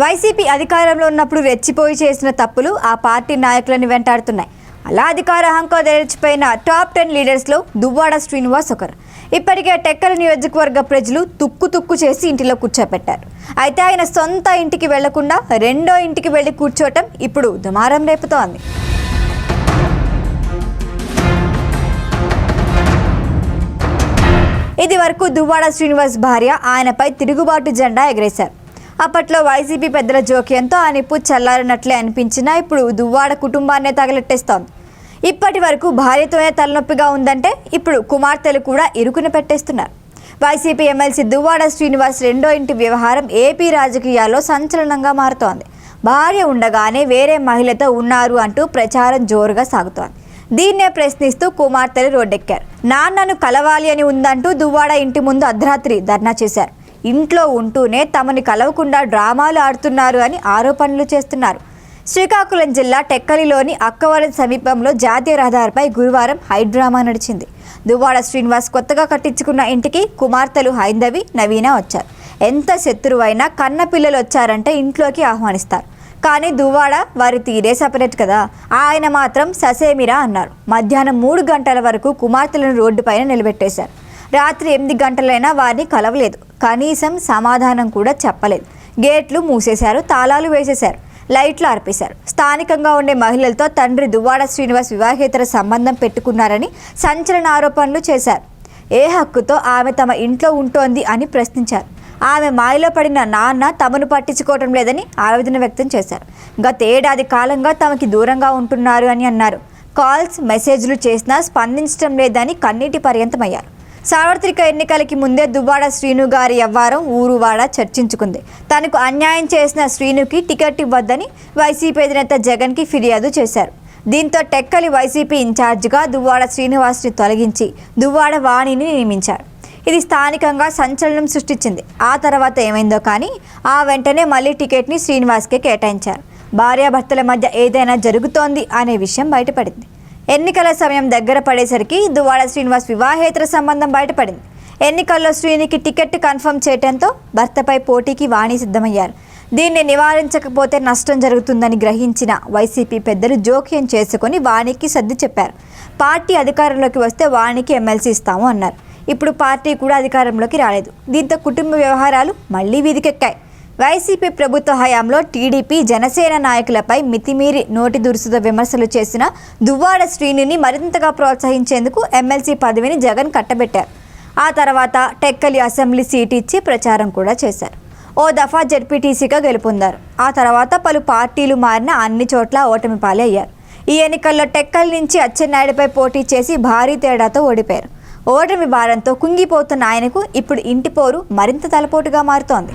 YCP అధికారంలో ఉన్నప్పుడు రెచ్చిపోయి చేసిన తప్పులు ఆ పార్టీ నాయకులను వెంటాడుతున్నాయి. అలా అధికార హంకో తెరిచిపోయిన టాప్ టెన్ లీడర్స్లో దువ్వాడ శ్రీనివాస్ ఒకరు. ఇప్పటికే టెక్కల నియోజకవర్గ ప్రజలు తుక్కు తుక్కు చేసి ఇంటిలో కూర్చోపెట్టారు. అయితే ఆయన సొంత ఇంటికి వెళ్ళకుండా రెండో ఇంటికి వెళ్ళి కూర్చోవటం ఇప్పుడు దుమారం రేపుతోంది. ఇది వరకు దువ్వాడ శ్రీనివాస్ భార్య ఆయనపై తిరుగుబాటు జెండా ఎగరేశారు. అప్పట్లో వైసీపీ పెద్దల జోక్యంతో ఆ నిప్పు చల్లారినట్లే అనిపించినా ఇప్పుడు దువ్వాడ కుటుంబాన్నే తగలెట్టేస్తోంది. ఇప్పటి వరకు భార్యతోనే తలనొప్పిగా ఉందంటే ఇప్పుడు కుమార్తెలు కూడా ఇరుకున పెట్టేస్తున్నారు. వైసీపీ ఎమ్మెల్సీ దువ్వాడ శ్రీనివాస్ రెండో ఇంటి వ్యవహారం ఏపీ రాజకీయాల్లో సంచలనంగా మారుతోంది. భార్య ఉండగానే వేరే మహిళతో ఉన్నారు అంటూ ప్రచారం జోరుగా సాగుతోంది. దీన్నే ప్రశ్నిస్తూ కుమార్తెలు రోడ్డెక్కారు. నాన్నను కలవాలి అని ఉందంటూ దువ్వాడ ఇంటి ముందు అర్ధరాత్రి ధర్నా చేశారు. ఇంట్లో ఉంటూనే తమని కలవకుండా డ్రామాలు ఆడుతున్నారు అని ఆరోపణలు చేస్తున్నారు. శ్రీకాకుళం జిల్లా టెక్కలిలోని అక్కవరం సమీపంలో జాతీయ రహదారిపై గురువారం హైడ్రామా నడిచింది. దువ్వాడ శ్రీనివాస్ కొత్తగా కట్టించుకున్న ఇంటికి కుమార్తెలు హైందవి నవీన వచ్చారు. ఎంత శత్రువైనా కన్న పిల్లలు వచ్చారంటే ఇంట్లోకి ఆహ్వానిస్తారు. కానీ దువ్వాడ వారి తీరే సపరేట్ కదా. ఆయన మాత్రం ససేమిరా అన్నారు. మధ్యాహ్నం మూడు గంటల వరకు కుమార్తెలను రోడ్డుపైన నిలబెట్టేశారు. రాత్రి ఎనిమిది గంటలైనా వారిని కలవలేదు. కనీసం సమాధానం కూడా చెప్పలేదు. గేట్లు మూసేశారు తాళాలు వేసేశారు లైట్లు ఆర్పేశారు. స్థానికంగా ఉండే మహిళలతో తండ్రి దువ్వాడ శ్రీనివాస్ వివాహేతర సంబంధం పెట్టుకున్నారని సంచలన ఆరోపణలు చేశారు. ఏ హక్కుతో ఆమె తమ ఇంట్లో ఉంటోంది అని ప్రశ్నించారు. ఆమె మాయలో పడిన నాన్న తమను పట్టించుకోవటం లేదని ఆవేదన వ్యక్తం చేశారు. గత ఏడాది కాలంగా తమకి దూరంగా ఉంటున్నారు అని అన్నారు. కాల్స్ మెసేజ్లు చేసినా స్పందించడం లేదని కన్నీటి పర్యంతమయ్యారు. సార్వత్రిక ఎన్నికలకి ముందే దువ్వాడ శ్రీను గారి వ్యవహారం ఊరువాడ చర్చించుకుంది. తనకు అన్యాయం చేసిన శ్రీనుకి టికెట్ ఇవ్వద్దని వైసీపీ అధినేత జగన్కి ఫిర్యాదు చేశారు. దీంతో టెక్కలి వైసీపీ ఇన్ఛార్జిగా దువ్వాడ శ్రీనివాస్ని తొలగించి దువ్వాడ వాణిని నియమించారు. ఇది స్థానికంగా సంచలనం సృష్టించింది. ఆ తర్వాత ఏమైందో కానీ ఆ వెంటనే మళ్ళీ టికెట్ని శ్రీనివాస్కే కేటాయించారు. భార్యాభర్తల మధ్య ఏదైనా జరుగుతోంది అనే విషయం బయటపడింది. ఎన్నికల సమయం దగ్గర పడేసరికి దువాడ శ్రీనివాస్ వివాహేతర సంబంధం బయటపడింది. ఎన్నికల్లో శ్రీనికి టికెట్ కన్ఫర్మ్ చేయడంతో భర్తపై పోటీకి వాణి సిద్ధమయ్యారు. దీన్ని నివారించకపోతే నష్టం జరుగుతుందని గ్రహించిన వైసీపీ పెద్దలు జోక్యం చేసుకొని వాణికి సర్ది చెప్పారు. పార్టీ అధికారంలోకి వస్తే వాణికి ఎమ్మెల్సీ ఇస్తాము అన్నారు. ఇప్పుడు పార్టీ కూడా అధికారంలోకి రాలేదు. దీంతో కుటుంబ వ్యవహారాలు మళ్ళీ వీధికెక్కాయి. వైసీపీ ప్రభుత్వ హయాంలో టీడీపీ జనసేన నాయకులపై మితిమీరి నోటి దురుసుద విమర్శలు చేసిన దువ్వాడ శ్రీనిని మరింతగా ప్రోత్సహించేందుకు ఎమ్మెల్సీ పదవిని జగన్ కట్టబెట్టారు. ఆ తర్వాత టెక్కలి అసెంబ్లీ సీట్ ఇచ్చి ప్రచారం కూడా చేశారు. ఓ దఫా జడ్పీటీసీగా గెలుపొందారు. ఆ తర్వాత పలు పార్టీలు మారిన అన్ని చోట్ల ఓటమి పాలే అయ్యారు ఈ ఎన్నికల్లో టెక్కల్ నుంచి అచ్చెన్నాయుడిపై పోటీ చేసి భారీ తేడాతో ఓడిపోయారు. ఓటమి భారంతో కుంగిపోతున్న ఆయనకు ఇప్పుడు ఇంటి పోరు మరింత తలపోటుగా మారుతోంది.